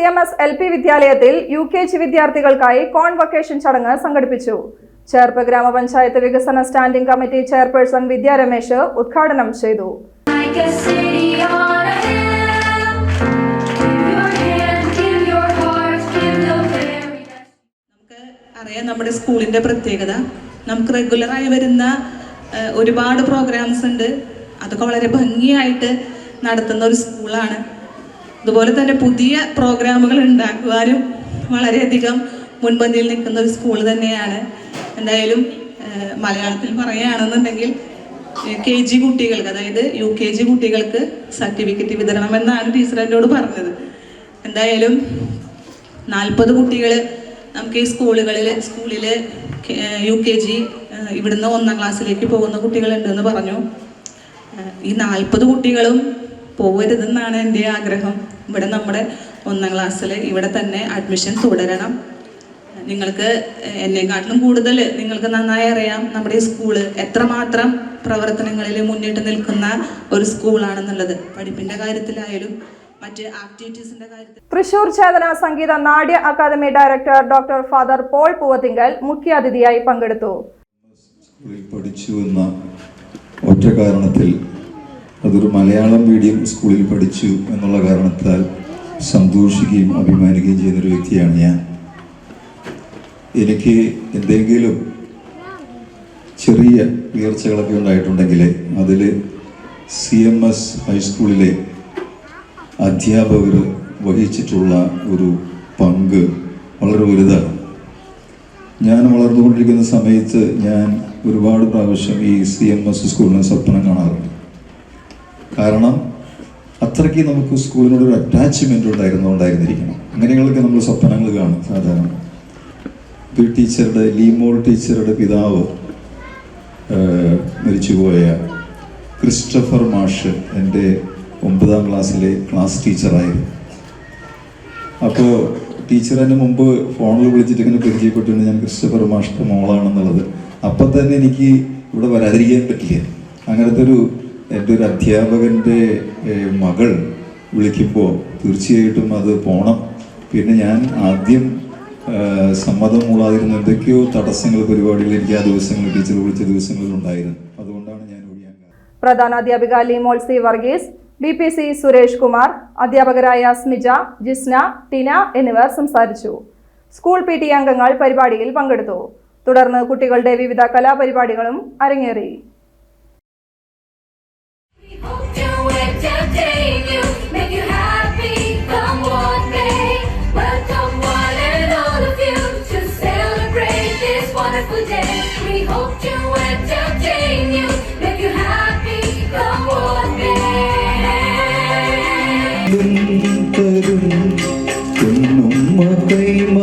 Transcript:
C M S L P വിദ്യാലയത്തിൽ U K G വിദ്യാർത്ഥികൾക്കായി convocation ചടങ്ങ് സംഘടിപ്പിച്ചു. ചേർപ്പ് ഗ്രാമപഞ്ചായത്ത് വികസന standing committee chairperson Vidya Ramesh ഉദ്ഘാടനം ചെയ്തു. അറിയാം നമ്മുടെ സ്കൂളിന്റെ പ്രത്യേകത. നമുക്ക് റെഗുലറായി വരുന്ന ഒരുപാട് പ്രോഗ്രാംസ് ഉണ്ട്. അതൊക്കെ വളരെ ഭംഗിയായിട്ട് നടത്തുന്ന ഒരു സ്കൂളാണ്. അതുപോലെ തന്നെ പുതിയ പ്രോഗ്രാമുകൾ ഉണ്ടാക്കുവാനും വളരെയധികം മുൻപന്തിയിൽ നിൽക്കുന്ന ഒരു സ്കൂൾ തന്നെയാണ്. എന്തായാലും മലയാളത്തിൽ പറയുകയാണെന്നുണ്ടെങ്കിൽ കെ ജി കുട്ടികൾക്ക് അതായത് യു കെ ജി കുട്ടികൾക്ക് സർട്ടിഫിക്കറ്റ് വിതരണം എന്നാണ് ടീച്ചർ എന്നോട് പറഞ്ഞത്. എന്തായാലും നാൽപ്പത് കുട്ടികൾ നമുക്ക് ഈ സ്കൂളുകളിൽ സ്കൂളിൽ യു കെ ജി ഇവിടുന്ന് ഒന്നാം ക്ലാസ്സിലേക്ക് പോകുന്ന കുട്ടികളുണ്ടെന്ന് പറഞ്ഞു. ഈ നാൽപ്പത് കുട്ടികളും പോകരുതെന്നാണ് എന്റെ ആഗ്രഹം. ഇവിടെ നമ്മുടെ ഒന്നാം ക്ലാസ്സിൽ ഇവിടെ തന്നെ അഡ്മിഷൻ തുടരണം. നിങ്ങൾക്ക് എന്നെക്കാട്ടിലും കൂടുതൽ നിങ്ങൾക്ക് നന്നായി അറിയാം നമ്മുടെ ഈ സ്കൂൾ എത്രമാത്രം പ്രവർത്തനങ്ങളിൽ മുന്നിട്ട് നിൽക്കുന്ന ഒരു സ്കൂളാണെന്നുള്ളത് പഠിപ്പിന്റെ കാര്യത്തിലായാലും മറ്റ് കാര്യത്തിൽ Thrissur Chetana Sangeetha Natya academy director doctor father Paul Poovathingal മുഖ്യാതിഥിയായി പങ്കെടുത്തു. സ്കൂളിൽ പഠിച്ചു എന്ന ഒറ്റ കാരണത്തിൽ അതൊരു മലയാളം മീഡിയം സ്കൂളിൽ പഠിച്ചു എന്നുള്ള കാരണത്താൽ സന്തോഷിക്കുകയും അഭിമാനിക്കുകയും ചെയ്യുന്നൊരു വ്യക്തിയാണ് ഞാൻ. എനിക്ക് എന്തെങ്കിലും ചെറിയ ഉയർച്ചകളൊക്കെ ഉണ്ടായിട്ടുണ്ടെങ്കിൽ അതിൽ സി എം എസ് ഹൈസ്കൂളിലെ അധ്യാപകർ വഹിച്ചിട്ടുള്ള ഒരു പങ്ക് വളരെ വലുതാണ്. ഞാൻ വളർന്നുകൊണ്ടിരിക്കുന്ന സമയത്ത് ഞാൻ ഒരുപാട് പ്രാവശ്യം ഈ സി എം എസ് സ്കൂളിനെ സ്വപ്നം കാണാറുണ്ട്. കാരണം അത്രയ്ക്ക് നമുക്ക് സ്കൂളിനോട് ഒരു അറ്റാച്ച്മെന്റ് ഉണ്ടായിരുന്നുകൊണ്ടായിരുന്നിരിക്കണം അങ്ങനെയൊക്കെ നമ്മൾ സ്വപ്നങ്ങൾ കാണും സാധാരണ. ഈ ടീച്ചറുടെ ലീമോൾ ടീച്ചറുടെ പിതാവ് മരിച്ചുപോയ ക്രിസ്റ്റഫർ മാഷ് എന്റെ ഒമ്പതാം ക്ലാസ്സിലെ ക്ലാസ് ടീച്ചറായിരുന്നു. അപ്പോൾ ടീച്ചർ എന്നെ മുമ്പ് ഫോണിൽ വിളിച്ചിട്ട് ഇങ്ങനെ പരിചയപ്പെട്ടിട്ടുണ്ട് ഞാൻ ക്രിസ്റ്റഫർ മാഷിന്റെ മോളാണെന്നുള്ളത്. അപ്പം തന്നെ എനിക്ക് ഇവിടെ വരാതിരിക്കാൻ പറ്റില്ല. അങ്ങനത്തെ ഒരു എന്റെ ഒരു അധ്യാപകന്റെ മകൾ വിളിക്കുമ്പോൾ തീർച്ചയായിട്ടും അത് പോണം. പിന്നെ ഞാൻ ആദ്യം സമ്മതം മൂളാതിരുന്ന എന്തൊക്കെയോ തടസ്സങ്ങൾ പരിപാടികൾ എനിക്ക് ആ ദിവസങ്ങൾ ടീച്ചർ വിളിച്ച ദിവസങ്ങളിൽ ഉണ്ടായിരുന്നു. അതുകൊണ്ടാണ് ഞാൻ ഒഴിയാൻ പ്രധാന അധ്യാപിക Limol C Varghese B P C Suresh Kumar അധ്യാപകരായ സ്മിജ ജിസ്ന ടിന എന്നിവർ സംസാരിച്ചു. സ്കൂൾ പി ടി അംഗങ്ങൾ പരിപാടിയിൽ പങ്കെടുത്തു. തുടർന്ന് കുട്ടികളുടെ വിവിധ കലാപരിപാടികളും അരങ്ങേറി. 我对